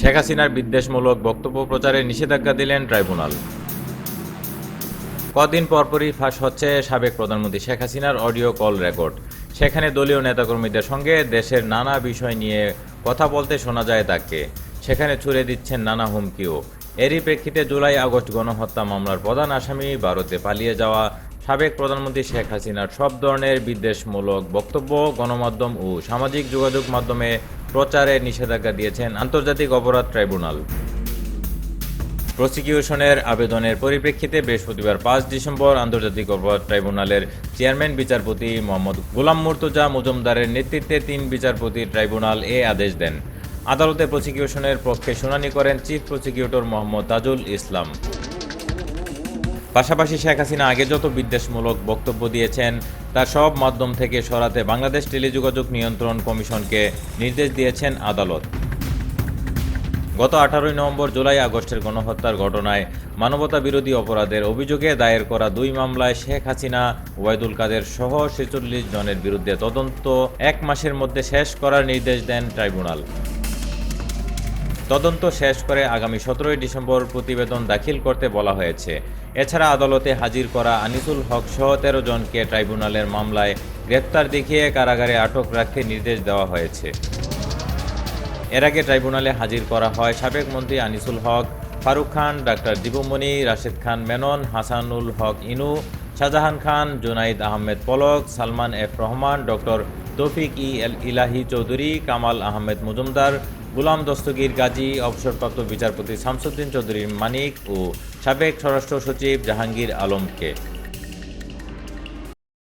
শেখ হাসিনার বিদ্বেষমূলক বক্তব্য প্রচারে নিষেধাজ্ঞা দিলেন ট্রাইব্যুনাল। কদিন পরপরই ফাঁস হচ্ছে সাবেক প্রধানমন্ত্রী শেখ হাসিনার অডিও কল রেকর্ড। সেখানে দলীয় নেতাকর্মীদের সঙ্গে দেশের নানা বিষয় নিয়ে কথা বলতে শোনা যায় তাকে। সেখানে ছুড়ে দিচ্ছেন নানা হুমকিও। এরই প্রেক্ষিতে জুলাই আগস্ট গণহত্যা মামলার প্রধান আসামি ভারতে পালিয়ে যাওয়া সাবেক প্রধানমন্ত্রী শেখ হাসিনার সব ধরনের বিদ্বেষমূলক বক্তব্য, গণমাধ্যম ও সামাজিক যোগাযোগ মাধ্যমে প্রচারে নিষেধাজ্ঞা দিয়েছেন আন্তর্জাতিক অপরাধ ট্রাইব্যুনাল। প্রসিকিউশনের আবেদনের পরিপ্রেক্ষিতে বৃহস্পতিবার পাঁচ ডিসেম্বর আন্তর্জাতিক অপরাধ ট্রাইব্যুনালের চেয়ারম্যান বিচারপতি মোহাম্মদ গোলাম মুর্তজা মজুমদারের নেতৃত্বে তিন বিচারপতি ট্রাইব্যুনাল এ আদেশ দেন। আদালতে প্রসিকিউশনের পক্ষে শুনানি করেন চিফ প্রসিকিউটর মোহাম্মদ তাজুল ইসলাম। পাশাপাশি শেখ হাসিনা আগে যত বিদ্বেষমূলক বক্তব্য দিয়েছেন, তার সব মাধ্যম থেকে সরাতে বাংলাদেশ টেলিযোগাযোগ নিয়ন্ত্রণ কমিশনকে নির্দেশ দিয়েছেন আদালত। গত আঠারোই নভেম্বর জুলাই আগস্টের গণহত্যার ঘটনায় মানবতা বিরোধী অপরাধের অভিযোগে দায়ের করা দুই মামলায় শেখ হাসিনা ওয়াইদুল কাদের সহ ছেচল্লিশ জনের বিরুদ্ধে তদন্ত এক মাসের মধ্যে শেষ করার নির্দেশ দেন ট্রাইব্যুনাল। তদন্ত শেষ করে আগামী সতেরোই ডিসেম্বর প্রতিবেদন দাখিল করতে বলা হয়েছে। এছাড়া আদালতে হাজির করা আনিসুল হক সহ তেরো জনকে ট্রাইব্যুনালের মামলায় গ্রেপ্তার দেখিয়ে কারাগারে আটক রাখতে নির্দেশ দেওয়া হয়েছে। এর আগে ট্রাইব্যুনালে হাজির করা হয় সাবেক মন্ত্রী Anisul Haque, Faruk Khan, doctor Dipu Moni, Rashed Khan Menon, Hasanul Haq Inu, Shahjahan Khan, Junaid Ahmed Palak, Salman F Rahman, doctor Tawfiq ই এল ইলাহি চৌধুরী, কামাল আহমেদ মজুমদার গুলাম দস্তগীর গাজী অবসরপ্রাপ্ত বিচারপতি শামসুদ্দিন চৌধুরী মানিক ও সাবেক স্বরাষ্ট্র সচিব জাহাঙ্গীর আলমকে।